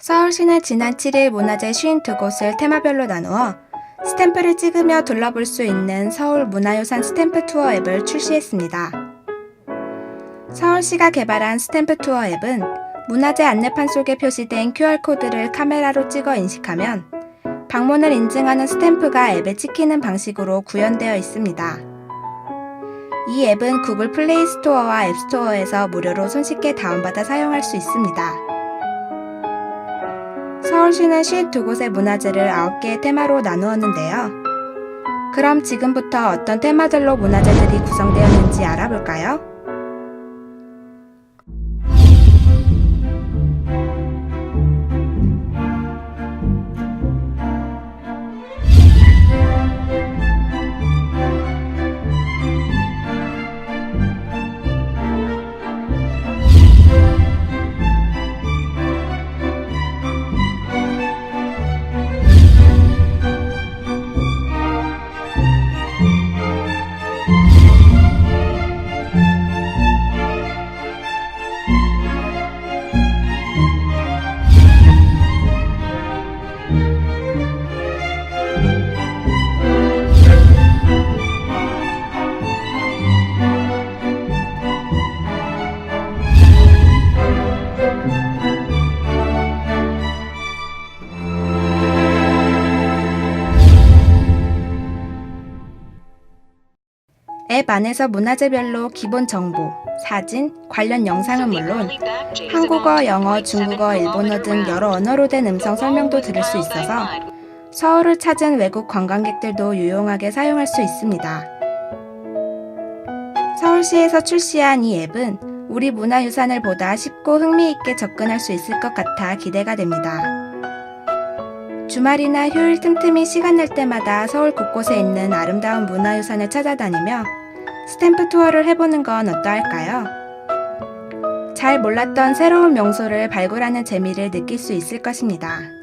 서울시는 지난 7일 문화재 52곳을 테마별로 나누어 스탬프를 찍으며 둘러볼 수 있는 서울 문화유산 스탬프 투어 앱을 출시했습니다. 서울시가 개발한 스탬프 투어 앱은 문화재 안내판 속에 표시된 QR코드를 카메라로 찍어 인식하면 방문을 인증하는 스탬프가 앱에 찍히는 방식으로 구현되어 있습니다. 이 앱은 구글 플레이 스토어와 앱 스토어에서 무료로 손쉽게 다운받아 사용할 수 있습니다. 서울시는 52곳의 문화재를 9개의 테마로 나누었는데요. 그럼 지금부터 어떤 테마들로 문화재들이 구성되었는지 알아볼까요? 앱 안에서 문화재별로 기본 정보, 사진, 관련 영상은 물론 한국어, 영어, 중국어, 일본어 등 여러 언어로 된 음성 설명도 들을 수 있어서 서울을 찾은 외국 관광객들도 유용하게 사용할 수 있습니다. 서울시에서 출시한 이 앱은 우리 문화유산을 보다 쉽고 흥미있게 접근할 수 있을 것 같아 기대가 됩니다. 주말이나 휴일 틈틈이 시간 날 때마다 서울 곳곳에 있는 아름다운 문화유산을 찾아다니며 스탬프 투어를 해보는 건 어떠할까요? 잘 몰랐던 새로운 명소를 발굴하는 재미를 느낄 수 있을 것입니다.